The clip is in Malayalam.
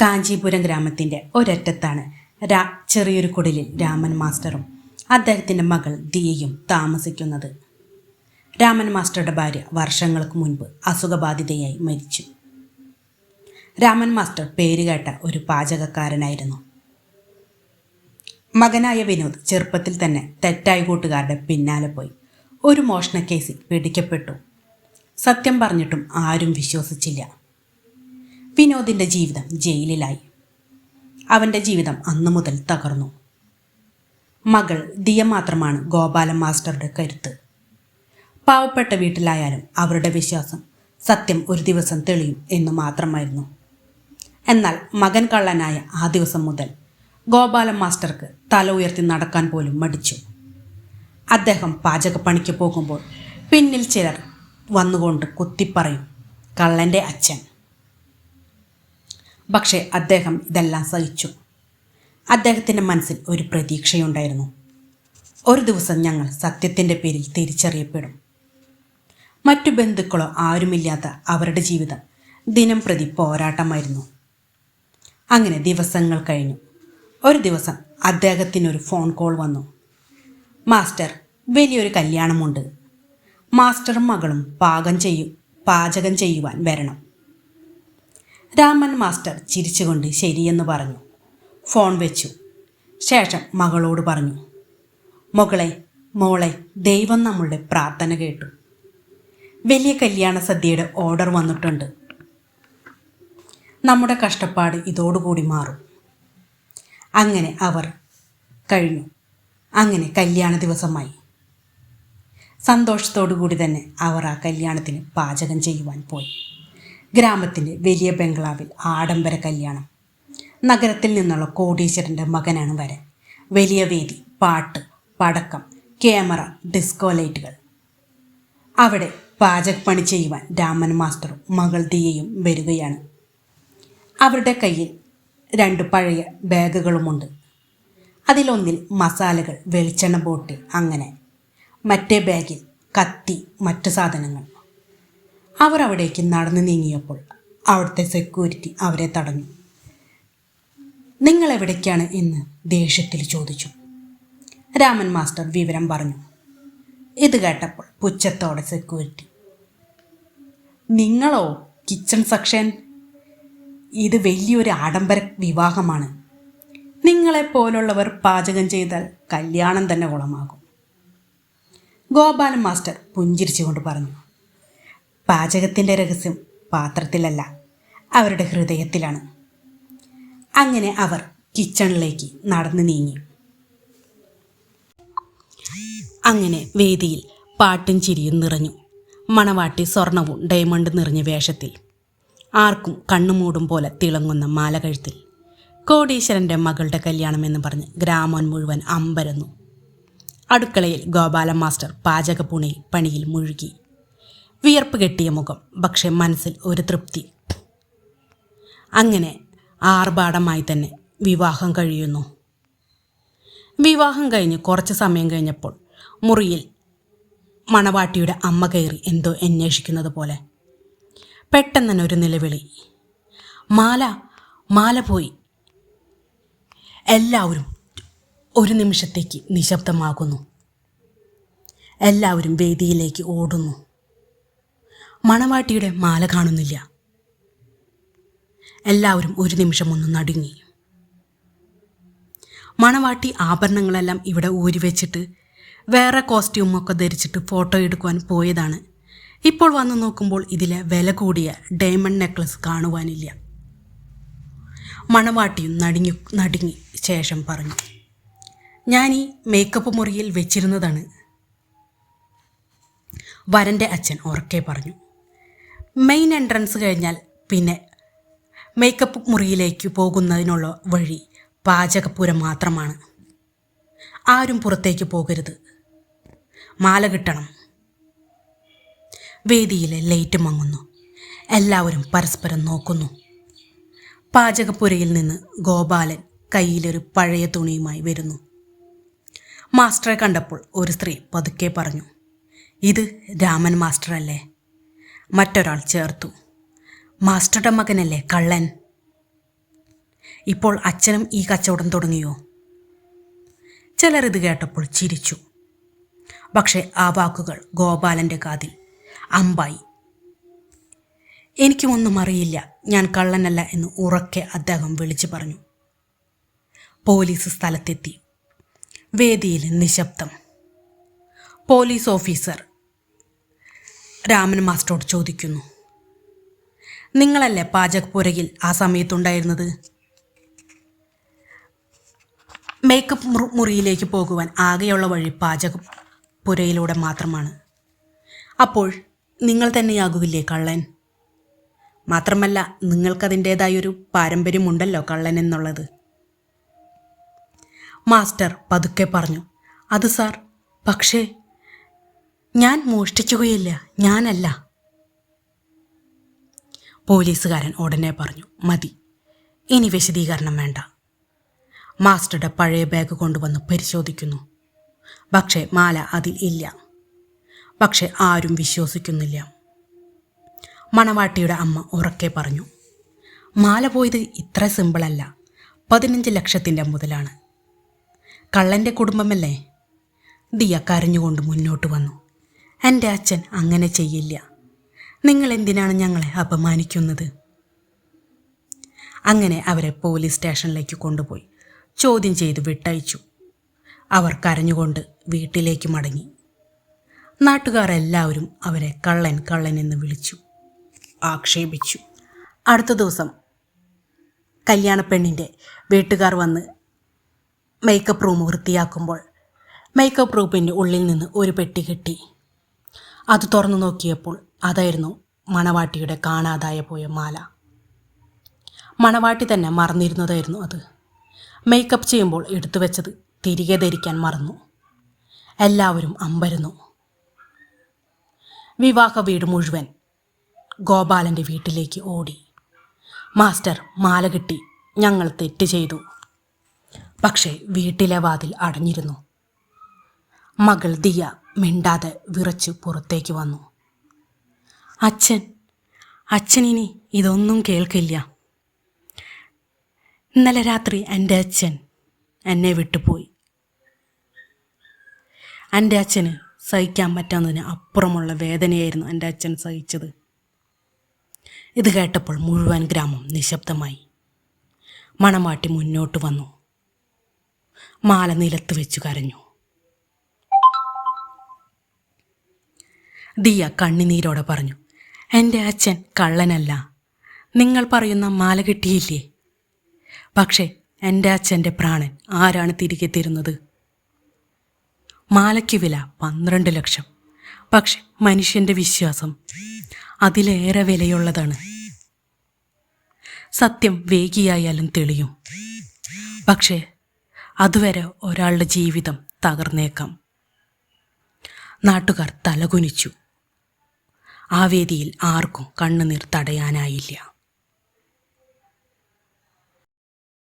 കാഞ്ചീപുരം ഗ്രാമത്തിന്റെ ഒരറ്റത്താണ് രാ ചെറിയൊരു കുടിലിൽ രാമൻ മാസ്റ്ററും അദ്ദേഹത്തിന്റെ മകൾ ദിയയും താമസിക്കുന്നത്. രാമൻ മാസ്റ്ററുടെ ഭാര്യ വർഷങ്ങൾക്ക് മുൻപ് അസുഖബാധിതയായി മരിച്ചു. രാമൻ മാസ്റ്റർ പേരുകേട്ട ഒരു പാചകക്കാരനായിരുന്നു. മകനായ വിനോദ് ചെറുപ്പത്തിൽ തന്നെ തെറ്റായ കൂട്ടുകാരുടെ പിന്നാലെ പോയി. ഒരു മോഷണക്കേസിൽ കേസിൽ പിടിക്കപ്പെട്ടു. സത്യം പറഞ്ഞിട്ടും ആരും വിശ്വസിച്ചില്ല. വിനോദിന്റെ ജീവിതം ജയിലിലായി. അവന്റെ ജീവിതം അന്നു മുതൽ തകർന്നു. മകൾ ദിയ മാത്രമാണ് ഗോപാലൻ മാസ്റ്ററുടെ കരുത്ത്. പാവപ്പെട്ട വീട്ടിലായാലും അവരുടെ വിശ്വാസം സത്യം ഒരു ദിവസം തെളിയും എന്ന് മാത്രമായിരുന്നു. എന്നാൽ മകൻ കള്ളനായ ആ ദിവസം മുതൽ ഗോപാലൻ മാസ്റ്റർക്ക് തല ഉയർത്തി നടക്കാൻ പോലും മടിച്ചു. അദ്ദേഹം പാചകപ്പണിക്ക് പോകുമ്പോൾ പിന്നിൽ ചിലർ വന്നുകൊണ്ട് കുത്തിപ്പറയും കള്ളന്റെ അച്ഛൻ പക്ഷേ അദ്ദേഹം ഇതെല്ലാം സഹിച്ചു. അദ്ദേഹത്തിന്റെ മനസ്സിൽ ഒരു പ്രതീക്ഷയുണ്ടായിരുന്നു. ഒരു ദിവസം ഞങ്ങൾ സത്യത്തിന്റെ പേരിൽ തിരിച്ചറിയപ്പെടും. മറ്റു ബന്ധുക്കളോ ആരുമില്ലാത്ത അവരുടെ ജീവിതം ദിനം പ്രതി പോരാട്ടമായിരുന്നു. അങ്ങനെ ദിവസങ്ങൾ കഴിഞ്ഞു. ഒരു ദിവസം അദ്ദേഹത്തിനൊരു ഫോൺ കോൾ വന്നു. മാസ്റ്റർ വലിയൊരു കല്യാണമുണ്ട്. മാസ്റ്ററും മകളും പാകം ചെയ്യും പാചകം ചെയ്യുവാൻ വരണം. രാമൻ മാസ്റ്റർ ചിരിച്ചുകൊണ്ട് ശരിയെന്ന് പറഞ്ഞു. ഫോൺ വെച്ചു. ശേഷം മകളോട് പറഞ്ഞു മകളെ മോളെ ദൈവം നമ്മളുടെ പ്രാർത്ഥന കേട്ടു. വലിയ കല്യാണ സദ്യയുടെ ഓർഡർ വന്നിട്ടുണ്ട്. നമ്മുടെ കഷ്ടപ്പാട് ഇതോടുകൂടി മാറും. അങ്ങനെ അവർ കഴിഞ്ഞു. അങ്ങനെ കല്യാണ ദിവസമായി. സന്തോഷത്തോടു കൂടി തന്നെ അവർ ആ കല്യാണത്തിന് പാചകം ചെയ്യുവാൻ പോയി. ഗ്രാമത്തിന്റെ വലിയ ബംഗ്ലാവിൽ ആഡംബര കല്യാണം. നഗരത്തിൽ നിന്നുള്ള കോടീശ്വരന്റെ മകനാണ് വരൻ. വലിയ വേദി പാട്ട് പടക്കം ക്യാമറ ഡിസ്കോ ലൈറ്റുകൾ. അവിടെ പാചകപ്പണി ചെയ്യുവാൻ രാമൻ മാസ്റ്ററും മകൾ ദിയയും വരികയാണ്. അവരുടെ കയ്യിൽ രണ്ട് പഴയ ബാഗുകളുമുണ്ട്. അതിലൊന്നിൽ മസാലകൾ വെളിച്ചെണ്ണ ബോട്ടിൽ അങ്ങനെ. മറ്റേ ബാഗിൽ കത്തി മറ്റു സാധനങ്ങൾ. അവർ അവിടേക്ക് നടന്നു നീങ്ങിയപ്പോൾ അവിടുത്തെ സെക്യൂരിറ്റി അവരെ തടഞ്ഞു. നിങ്ങൾ എവിടേക്കാണ് എന്ന് ദേഷ്യത്തിൽ ചോദിച്ചു. രാമൻ മാസ്റ്റർ വിവരം പറഞ്ഞു. ഇത് കേട്ടപ്പോൾ പുച്ഛത്തോടെ സെക്യൂരിറ്റി നിങ്ങളോ കിച്ചൺ സെക്ഷൻ? ഇത് വലിയൊരു ആഡംബര വിവാഹമാണ്. നിങ്ങളെപ്പോലുള്ളവർ പാചകം ചെയ്താൽ കല്യാണം തന്നെ കുളമാകും. ഗോപാലൻ മാസ്റ്റർ പുഞ്ചിരിച്ചുകൊണ്ട് പറഞ്ഞു. പാചകത്തിന്റെ രഹസ്യം പാത്രത്തിലല്ല അവരുടെ ഹൃദയത്തിലാണ്. അങ്ങനെ അവർ കിച്ചണിലേക്ക് നടന്നു നീങ്ങി. അങ്ങനെ വേദിയിൽ പാട്ടും ചിരിയും നിറഞ്ഞു. മണവാട്ടി സ്വർണവും ഡയമണ്ട് നിറഞ്ഞ വേഷത്തിൽ. ആർക്കും കണ്ണുമൂടും പോലെ തിളങ്ങുന്ന മാല കഴുത്തിൽ കോടീശ്വരന്റെ മകളുടെ കല്യാണമെന്ന് പറഞ്ഞ് ഗ്രാമം മുഴുവൻ അമ്പരന്നു. അടുക്കളയിൽ ഗോപാലം മാസ്റ്റർ പാചകപ്പുണി പണിയിൽ മുഴുകി. വിയർപ്പ് കെട്ടിയ മുഖം പക്ഷെ മനസ്സിൽ ഒരു തൃപ്തി. അങ്ങനെ ആർഭാടമായി തന്നെ വിവാഹം കഴിയുന്നു. വിവാഹം കഴിഞ്ഞ് കുറച്ച് സമയം കഴിഞ്ഞപ്പോൾ മുറിയിൽ മണവാട്ടിയുടെ അമ്മ കയറി എന്തോ അന്വേഷിക്കുന്നത് പോലെ. പെട്ടെന്ന് തന്നെ ഒരു നിലവിളി. മാല മാല പോയി. എല്ലാവരും ഒരു നിമിഷത്തേക്ക് നിശബ്ദമാകുന്നു. എല്ലാവരും വേദിയിലേക്ക് ഓടുന്നു. മണവാട്ടിയുടെ മാല കാണുന്നില്ല. എല്ലാവരും ഒരു നിമിഷം ഒന്ന് നടുങ്ങി. മണവാട്ടി ആഭരണങ്ങളെല്ലാം ഇവിടെ ഊരി വെച്ചിട്ട് വേറെ കോസ്റ്റ്യൂമൊക്കെ ധരിച്ചിട്ട് ഫോട്ടോ എടുക്കുവാൻ പോയതാണ്. ഇപ്പോൾ വന്നു നോക്കുമ്പോൾ ഇതിലെ വില കൂടിയ ഡയമണ്ട് നെക്ലസ് കാണുവാനില്ല. മണവാട്ടിയും നടുങ്ങി നടുങ്ങി ശേഷം പറഞ്ഞു ഞാൻ ഈ മേക്കപ്പ് മുറിയിൽ വെച്ചിരുന്നതാണ്. വരന്റെ അച്ഛൻ ഉറക്കെ പറഞ്ഞു മെയിൻ എൻട്രൻസ് കഴിഞ്ഞാൽ പിന്നെ മേക്കപ്പ് മുറിയിലേക്ക് പോകുന്നതിനുള്ള വഴി പാചകപ്പുരം മാത്രമാണ്. ആരും പുറത്തേക്ക് പോകരുത്. മാല കിട്ടണം. വേദിയിലെ ലൈറ്റ് മങ്ങുന്നു. എല്ലാവരും പരസ്പരം നോക്കുന്നു. പാചകപ്പുരയിൽ നിന്ന് ഗോപാലൻ കയ്യിലൊരു പഴയ തുണിയുമായി വരുന്നു. മാസ്റ്ററെ കണ്ടപ്പോൾ ഒരു സ്ത്രീ പതുക്കെ പറഞ്ഞു ഇത് രാമൻ മാസ്റ്റർ അല്ലേ മറ്റൊരാൾ ചേർത്തു. മാസ്റ്ററുടെ മകനല്ലേ കള്ളൻ? ഇപ്പോൾ അച്ഛനും ഈ കച്ചവടം തുടങ്ങിയോ? ചിലർ ഇത് കേട്ടപ്പോൾ ചിരിച്ചു. പക്ഷേ ആ വാക്കുകൾ ഗോപാലന്റെ കാതിൽ അമ്പായി. എനിക്കുമൊന്നും അറിയില്ല ഞാൻ കള്ളനല്ല എന്ന് ഉറക്കെ അദ്ദേഹം വിളിച്ചു പറഞ്ഞു. പോലീസ് സ്ഥലത്തെത്തി. വേദിയിൽ നിശബ്ദം. പോലീസ് ഓഫീസർ രാമൻ മാസ്റ്ററോട് ചോദിക്കുന്നു. നിങ്ങളല്ലേ പാചകപ്പുരയിൽ ആ സമയത്തുണ്ടായിരുന്നത്? മേക്കപ്പ് മുറു മുറിയിലേക്ക് പോകുവാൻ ആകെയുള്ള വഴി പാചകപ്പുരയിലൂടെ മാത്രമാണ്. അപ്പോൾ നിങ്ങൾ തന്നെയാകുകയില്ലേ കള്ളൻ? മാത്രമല്ല നിങ്ങൾക്കതിന്റേതായൊരു പാരമ്പര്യമുണ്ടല്ലോ കള്ളൻ എന്നുള്ളത്. മാസ്റ്റർ പതുക്കെ പറഞ്ഞു അത് സാർ പക്ഷേ ഞാൻ മോഷ്ടിക്കുകയില്ല. ഞാനല്ല. പോലീസുകാരൻ ഉടനെ പറഞ്ഞു മതി. ഇനി വിശദീകരണം വേണ്ട. മാസ്റ്ററുടെ പഴയ ബാഗ് കൊണ്ടുവന്ന് പരിശോധിക്കുന്നു. പക്ഷേ മാല അതിൽ ഇല്ല. പക്ഷെ ആരും വിശ്വസിക്കുന്നില്ല. മണവാട്ടിയുടെ അമ്മ ഉറക്കെ പറഞ്ഞു മാല പോയത് ഇത്ര സിമ്പിളല്ല പതിനഞ്ച് ലക്ഷത്തിന്റെ മുതലാണ്. കള്ളന്റെ കുടുംബമല്ലേ? ദിയ കരഞ്ഞുകൊണ്ട് മുന്നോട്ട് വന്നു. എന്റെ അച്ഛൻ അങ്ങനെ ചെയ്യില്ല. നിങ്ങൾ എന്തിനാണ് ഞങ്ങളെ അപമാനിക്കുന്നത്? അങ്ങനെ അവരെ പോലീസ് സ്റ്റേഷനിലേക്ക് കൊണ്ടുപോയി. ചോദ്യം ചെയ്ത് വിട്ടയച്ചു. അവർ കരഞ്ഞുകൊണ്ട് വീട്ടിലേക്ക് മടങ്ങി. നാട്ടുകാർ എല്ലാവരും അവരെ കള്ളൻ കള്ളൻ എന്ന് വിളിച്ചു. ആക്ഷേപിച്ചു. അടുത്ത ദിവസം കല്യാണപ്പെണ്ണിന്റെ വീട്ടുകാർ വന്ന് മേക്കപ്പ് റൂം വൃത്തിയാക്കുമ്പോൾ മേക്കപ്പ് റൂമിന്റെ ഉള്ളിൽ നിന്ന് ഒരു പെട്ടി കിട്ടി. അത് തുറന്നു നോക്കിയപ്പോൾ അതായിരുന്നു മണവാട്ടിയുടെ കാണാതായ പോയ മാല. മണവാട്ടി തന്നെ മറന്നിരുന്നതായിരുന്നു അത്. മേക്കപ്പ് ചെയ്യുമ്പോൾ എടുത്തു വെച്ചത് തിരികെ ധരിക്കാൻ മറന്നു. എല്ലാവരും അമ്പരുന്നു. വിവാഹ വീട് മുഴുവൻ ഗോപാലന്റെ വീട്ടിലേക്ക് ഓടി. മാസ്റ്റർ മാല കിട്ടി ഞങ്ങൾ തെറ്റ് ചെയ്തു. പക്ഷേ വീട്ടിലെ വാതിൽ അടഞ്ഞിരുന്നു. മകൾ ദിയ മിണ്ടാതെ വിറച്ച് പുറത്തേക്ക് വന്നു. അച്ഛൻ അച്ഛനിനി ഇതൊന്നും കേൾക്കില്ല. ഇന്നലെ രാത്രി എന്റെ അച്ഛൻ എന്നെ വിട്ടുപോയി. എന്റെ അച്ഛന് സഹിക്കാൻ പറ്റാവുന്നതിന് അപ്പുറമുള്ള വേദനയായിരുന്നു എന്റെ അച്ഛൻ സഹിച്ചത്. ഇത് കേട്ടപ്പോൾ മുഴുവൻ ഗ്രാമം നിശബ്ദമായി. മണമാട്ടി മുന്നോട്ട് വന്നു. മാല നിലത്ത് വെച്ചു കരഞ്ഞു. ദിയ കണ്ണിനീരോടെ പറഞ്ഞു എന്റെ അച്ഛൻ കള്ളനല്ല. നിങ്ങൾ പറയുന്ന മാല കിട്ടിയില്ലേ? പക്ഷേ എന്റെ അച്ഛന്റെ പ്രാണൻ ആരാണ് തിരികെ തരുന്നത്? മാലയ്ക്ക് വില പന്ത്രണ്ട് ലക്ഷം. പക്ഷെ മനുഷ്യന്റെ വിശ്വാസം അതിലേറെ വിലയുള്ളതാണ്. സത്യം വേഗിയായാലും തെളിയും. പക്ഷേ അതുവരെ ഒരാളുടെ ജീവിതം തകർന്നേക്കാം. നാട്ടുകാർ തലകുനിച്ചു. ആ വേദിയിൽ ആർക്കും കണ്ണുനീർ തടയാനായില്ല.